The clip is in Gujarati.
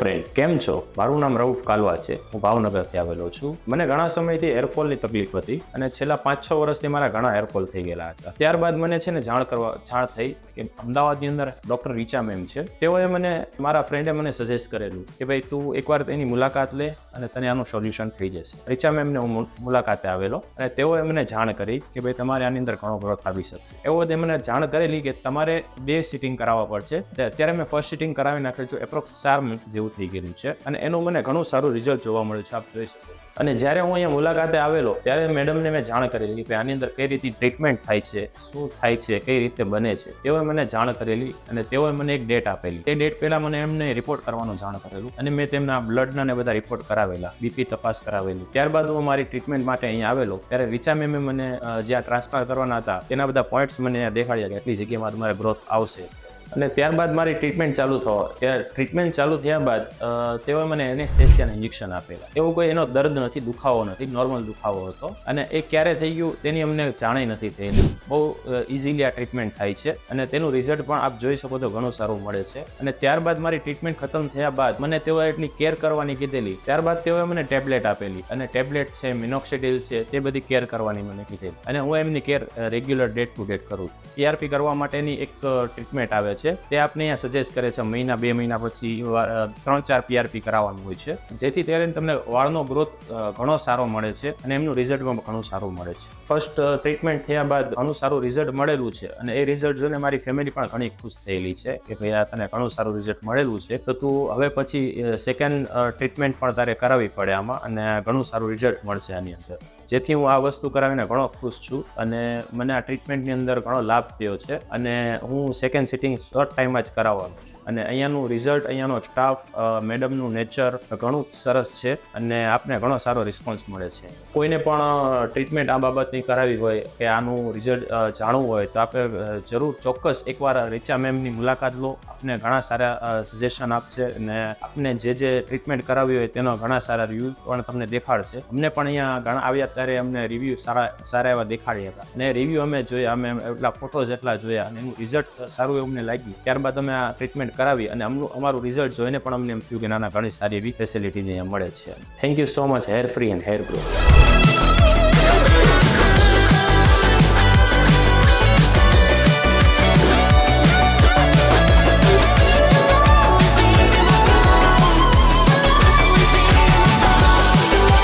ફ્રેન્ડ કેમ છો? મારું નામ રઉફ કાલવા છે. હું ભાવનગરથી આવેલો છું. મને ઘણા સમયથી એરફોલની તકલીફ હતી અને છેલ્લા પાંચ છ વર્ષથી મારા ઘણા એરફોલ થઈ ગયેલા હતા. ત્યારબાદ મને છે ને જાણ કરવા, જાણ થઈ કે અમદાવાદની અંદર ડૉક્ટર રીચા મેમ છે. તેઓએ મને, મારા ફ્રેન્ડે મને સજેસ્ટ કરેલું કે ભાઈ તું એકવાર તેની મુલાકાત લે અને તને આનું સોલ્યુશન થઈ જશે. રીચા મેમને હું મુલાકાતે આવેલો અને તેઓએ મને જાણ કરી કે ભાઈ તમારે આની અંદર ઘણો ગ્રોથ આવી શકશે. એવો તે મને જાણ કરેલી કે તમારે બે સિટિંગ કરાવવા પડશે. અત્યારે મેં ફર્સ્ટ સિટિંગ કરાવી નાખેલ છું એપ્રોક્સ ચાર મિનિટ જેવું થઈ ગયેલું છે. અને એનું મને ઘણું સારું રિઝલ્ટ જોવા મળ્યું છે, આપ જોઈ શકો અને જ્યારે હું અહીંયા મુલાકાતે આવેલો, ત્યારે મેડમને મેં જાણ કરેલી કે આની અંદર કઈ રીતે ટ્રીટમેન્ટ થાય છે, શું થાય છે, કઈ રીતે બને છે, તેઓએ મને જાણ કરેલી અને તેઓએ મને એક ડેટ આપેલી. તે ડેટ પહેલા મને એમને રિપોર્ટ કરવાનું જાણ કરેલું અને મેં તેમના બ્લડના ને બધા રિપોર્ટ કરાવેલા બીપી તપાસ કરાવેલી. ત્યારબાદ હું મારી ટ્રીટમેન્ટ માટે અહીંયા આવેલો, ત્યારે રીચા મેમે મને જ્યાં ટ્રાન્સફર કરવાના હતા, તેના બધા પોઈન્ટ્સ મને દેખાડ્યા કે એટલી જગ્યામાં તમારે ગ્રોથ આવશે. અને ત્યારબાદ મારી ટ્રીટમેન્ટ ચાલુ થવા ટ્રીટમેન્ટ ચાલુ થયા બાદ તેઓએ મને એનેસ્થેસિયાના ઇન્જેક્શન આપેલા. એવો કોઈ એનો દર્દ નથી, દુખાવો નથી નોર્મલ દુખાવો હતો. અને એ ક્યારે થઈ ગયું, તેની અમને જાણ નથી થયેલી બહુ ઇઝીલી આ ટ્રીટમેન્ટ થાય છે. અને તેનું રિઝલ્ટ પણ આપ જોઈ શકો તો ઘણું સારું મળે છે. અને ત્યારબાદ મારી ટ્રીટમેન્ટ ખતમ થયા બાદ, મને તેઓએ એટલી કેર કરવાની કીધેલી. ત્યારબાદ તેઓએ મને ટેબ્લેટ આપેલી. અને ટેબ્લેટ છે મિનોક્સિડિલ છે, તે બધી કેર કરવાની મને કીધેલી. અને હું એમની care regular date to date કરું છું. પીઆરપી કરવા માટેની એક ટ્રીટમેન્ટ આવે છે. તે આપને અહીંયા સજેસ્ટ કરે છે, મહિના, બે મહિના પછી ત્રણ ચાર પીઆરપી કરાવવાનું હોય છે. જેથી ત્યારે તમને વાળનો ગ્રોથ ઘણો સારો મળે છે અને એમનું રિઝલ્ટ પણ ઘણું સારું મળે છે. ફર્સ્ટ ટ્રીટમેન્ટ થયા બાદ ઘણું સારું રિઝલ્ટ મળેલું છે અને એ રિઝલ્ટ જોઈને મારી ફેમિલી પણ ઘણી ખુશ થયેલી છે કે ભાઈ આ તને ઘણું સારું રિઝલ્ટ મળેલું છે. તો તું હવે પછી સેકન્ડ ટ્રીટમેન્ટ પણ તારે કરાવવી પડે આમાં અને ઘણું સારું રિઝલ્ટ મળશે આની અંદર. જેથી હું આ વસ્તુ કરાવીને ઘણો ખુશ છું અને મને આ ટ્રીટમેન્ટની અંદર ઘણો લાભ થયો છે અને હું સેકન્ડ સિટિંગ શોર્ટ ટાઈમમાં જ કરાવવાનું છું. અને અહીંયાનું રિઝલ્ટ અહીંયાનો સ્ટાફ મેડમનું નેચર ઘણું સરસ છે અને આપને ઘણો સારો રિસ્પોન્સ મળે છે. કોઈને પણ ટ્રીટમેન્ટ આ બાબતની કરાવી હોય કે આનું રિઝલ્ટ જાણવું હોય તો આપણે જરૂર ચોક્કસ એકવાર રીચા મેમની મુલાકાત લો. આપને ઘણા સારા સજેશન આપશે અને આપને જે જે ટ્રીટમેન્ટ કરાવી હોય તેનો ઘણા સારા રિવ્યૂ પણ તમને દેખાડશે. અમને પણ અહીંયા ઘણા, આવ્યા ત્યારે અમને રિવ્યૂ સારા સારા એવા દેખાડ્યા હતા. અને રિવ્યૂ અમે જોયા, અમે એટલા ફોટોઝ એટલા જોયા અને એનું રિઝલ્ટ સારું એવું અમને લાગ્યું. ત્યારબાદ અમે આ ટ્રીટમેન્ટ કરાવી અને અમનું અમારું રિઝલ્ટ જોઈને પણ અમને એમ થયું કે નાના ઘણી સારી એવી ફેસિલિટીઝ અહીંયા મળે છે. Thank you so much hair free and hair grow